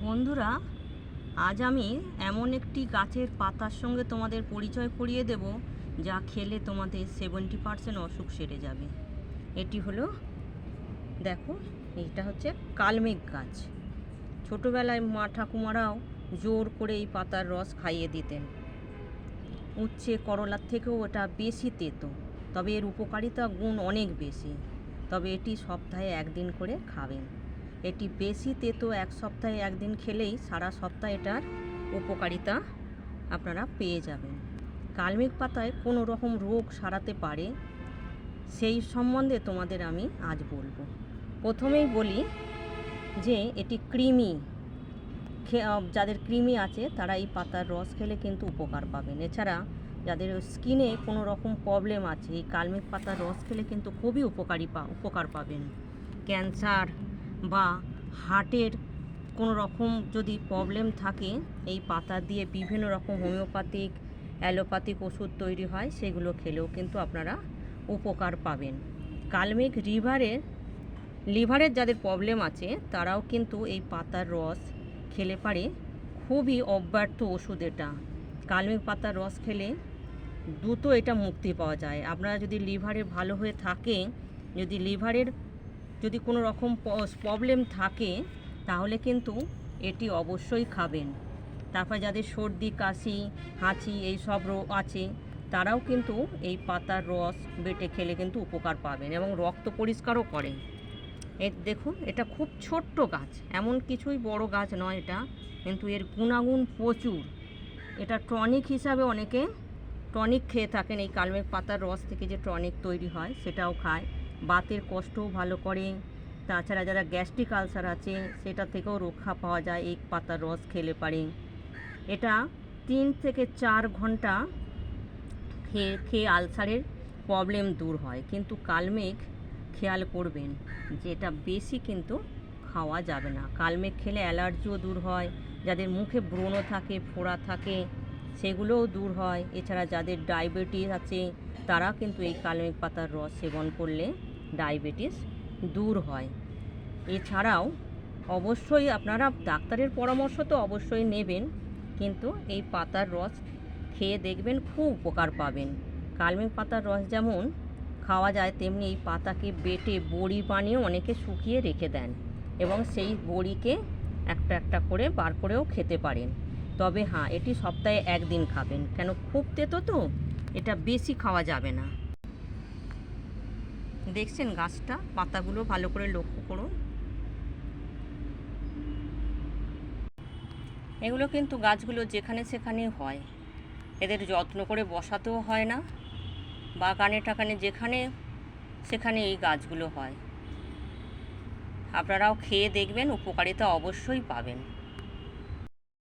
বন্ধুরা, আজ আমি এমন একটি গাছের পাতার সঙ্গে তোমাদের পরিচয় করিয়ে দেব, যা খেলে তোমাদের সেভেন্টি পার্সেন্ট অসুখ সেরে যাবে। এটি হলো, দেখো, এইটা হচ্ছে কালমেঘ গাছ। ছোটোবেলায় মা ঠাকুমারাও জোর করে এই পাতার রস খাইয়ে দিতেন। উচ্ছে করলার থেকেও এটা বেশি তেতো, তবে এর উপকারিতা গুণ অনেক বেশি। তবে এটি সপ্তাহে একদিন করে খাবেন। এটি বেশি তেতো এক সপ্তাহে একদিন খেলেই সারা সপ্তাহ এটার উপকারিতা আপনারা পেয়ে যাবেন। কালমেঘ পাতায় কোনো রকম রোগ সারাতে পারে, সেই সম্বন্ধে তোমাদের আমি আজ বলব। প্রথমেই বলি যে এটি কৃমি যাদের কৃমি আছে তারা এই পাতার রস খেলে কিন্তু উপকার পাবেন। এছাড়া যাদের স্কিনে কোনো রকম প্রবলেম আছে, এই কালমেঘ পাতার রস খেলে কিন্তু খুবই উপকারী পা, উপকার পাবেন। ক্যান্সার বা হার্টের কোনো রকম যদি প্রবলেম থাকে, এই পাতা দিয়ে বিভিন্ন রকম হোমিওপ্যাথিক, অ্যালোপ্যাথিক ওষুধ তৈরি হয়, সেগুলো খেলেও কিন্তু আপনারা উপকার পাবেন। কালমেঘ রিভারের লিভারের যাদের প্রবলেম আছে, তারাও কিন্তু এই পাতার রস খেলে পারে। খুবই অব্যর্থ ওষুধ এটা। কালমেঘ পাতার রস খেলে দ্রুত এটা মুক্তি পাওয়া যায়। আপনারা যদি লিভারে ভালো হয়ে থাকে যদি লিভারের যদি কোনো রকম প্রবলেম থাকে, তাহলে কিন্তু এটি অবশ্যই খাবেন। তারপর যাদের সর্দি, কাশি, হাঁচি এই সব আছে, তারাও কিন্তু এই পাতার রস বেটে খেলে কিন্তু উপকার পাবেন এবং রক্ত পরিষ্কারও করে এর দেখুন, এটা খুব ছোট্ট গাছ, এমন কিছুই বড় গাছ নয় এটা, কিন্তু এর গুণাগুণ প্রচুর। এটা টনিক হিসাবে অনেকে টনিক খেয়ে থাকেন, এই কালমেঘ পাতার রস থেকে যে টনিক তৈরি হয়, সেটাও খায়। বাতের কষ্টও ভালো করে। তাছাড়া যারা গ্যাস্ট্রিক আলসার আছে, সেটা থেকেও রক্ষা পাওয়া যায় এই পাতার রস খেলে পারে। এটা তিন থেকে চার ঘণ্টা খেয়ে খেয়ে আলসারের প্রবলেম দূর হয়। কিন্তু কালমেঘ খেয়াল করবেন যে এটা বেশি কিন্তু খাওয়া যাবে না। কালমেঘ খেলে অ্যালার্জিও দূর হয়, যাদের মুখে ব্রণ থাকে, ফোড়া থাকে, সেগুলোও দূর হয়। এছাড়া যাদের ডায়াবেটিস আছে, তারা কিন্তু এই কালমেঘ পাতার রস সেবন করলে ডায়াবেটিস দূর হয়। এছাড়াও অবশ্যই আপনারা ডাক্তারের পরামর্শ তো অবশ্যই নেবেন, কিন্তু এই পাতার রস খেয়ে দেখবেন খুব উপকার পাবেন। কালমেঘ পাতার রস যেমন খাওয়া যায়, তেমনি এই পাতাকে বেটে বড়ি বানিয়ে অনেকে শুকিয়ে রেখে দেন এবং সেই বড়িকে একটা একটা করে বার করেও খেতে পারেন। তবে হ্যাঁ এটি সপ্তাহে একদিন খাবেন। কেন, খুব তেতো তো, এটা বেশি খাওয়া যাবে না। দেখছেন গাছটা? পাতাগুলো ভালো করে লক্ষ্য করুন। এগুলো কিন্তু গাছগুলো যেখানে সেখানে হয়। এদের যত্ন করে বসাতেও হয় না। বাগানে টাকানে যেখানে সেখানে এই গাছগুলো হয়। আপনারাও খেয়ে দেখবেন, উপকারিতা অবশ্যই পাবেন।